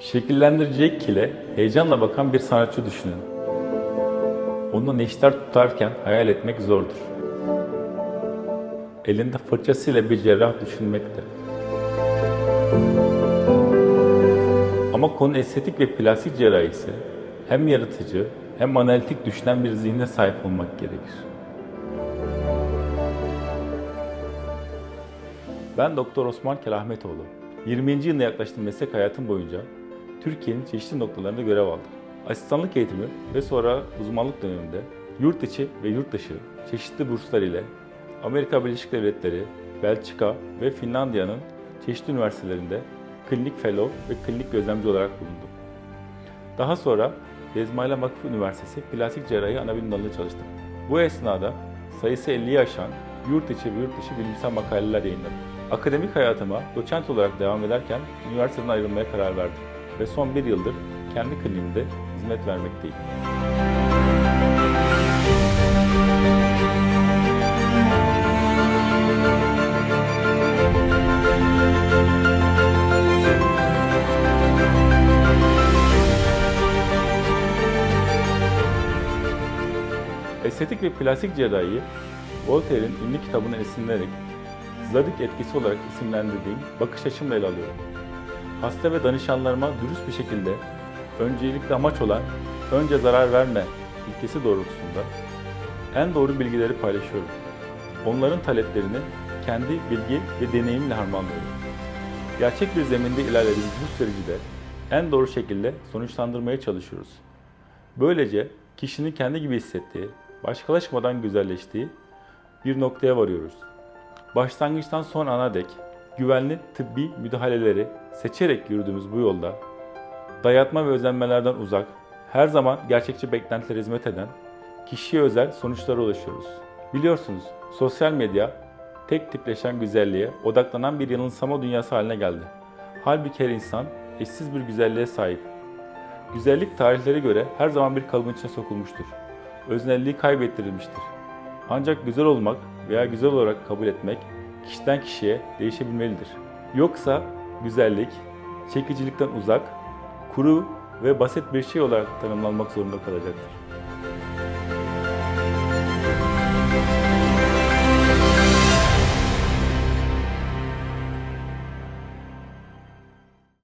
Şekillendirecek kile heyecanla bakan bir sanatçı düşünün. Onu neşter tutarken hayal etmek zordur. Elinde fırçasıyla bir cerrah düşünmekte. Ama konu estetik ve plastik cerrahi ise hem yaratıcı hem analitik düşünen bir zihne sahip olmak gerekir. Ben Doktor Osman Kelahmetoğlu. 20. yılına yaklaştığım meslek hayatım boyunca Türkiye'nin çeşitli noktalarında görev aldım. Asistanlık eğitimi ve sonra uzmanlık döneminde yurt içi ve yurt dışı çeşitli burslar ile Amerika Birleşik Devletleri, Belçika ve Finlandiya'nın çeşitli üniversitelerinde klinik fellow ve klinik gözlemci olarak bulundum. Daha sonra Bezmayla Vakıf Üniversitesi Plastik Cerrahi Anabilim Dalı'nda çalıştım. Bu esnada sayısı 50'yi aşan yurt içi ve yurt dışı bilimsel makaleler yayınladım. Akademik hayatıma doçent olarak devam ederken üniversiteden ayrılmaya karar verdim ve son bir yıldır kendi kliniğimde hizmet vermekteyim. Estetik ve plastik cerrahiyi Voltaire'in ünlü kitabından esinlenerek Zadik etkisi olarak isimlendirdiğim bakış açımla ele alıyorum. Hasta ve danışanlarıma dürüst bir şekilde öncelikli amaç olan önce zarar verme ilkesi doğrultusunda en doğru bilgileri paylaşıyorum. Onların taleplerini kendi bilgi ve deneyimle harmanlıyorum. Gerçek bir zeminde ilerlediğimiz bu süreci de en doğru şekilde sonuçlandırmaya çalışıyoruz. Böylece kişinin kendi gibi hissettiği, başkalaşmadan güzelleştiği bir noktaya varıyoruz. Başlangıçtan son ana dek güvenli tıbbi müdahaleleri seçerek yürüdüğümüz bu yolda dayatma ve özenmelerden uzak, her zaman gerçekçi beklentilere hizmet eden, kişiye özel sonuçlara ulaşıyoruz. Biliyorsunuz sosyal medya tek tipleşen güzelliğe odaklanan bir yanılsama dünyası haline geldi. Halbuki her insan eşsiz bir güzelliğe sahip. Güzellik tarihlere göre her zaman bir kalıbın içine sokulmuştur. Öznelliği kaybettirilmiştir. Ancak güzel olmak veya güzel olarak kabul etmek kişiden kişiye değişebilmelidir. Yoksa güzellik, çekicilikten uzak, kuru ve basit bir şey olarak tanımlanmak zorunda kalacaktır.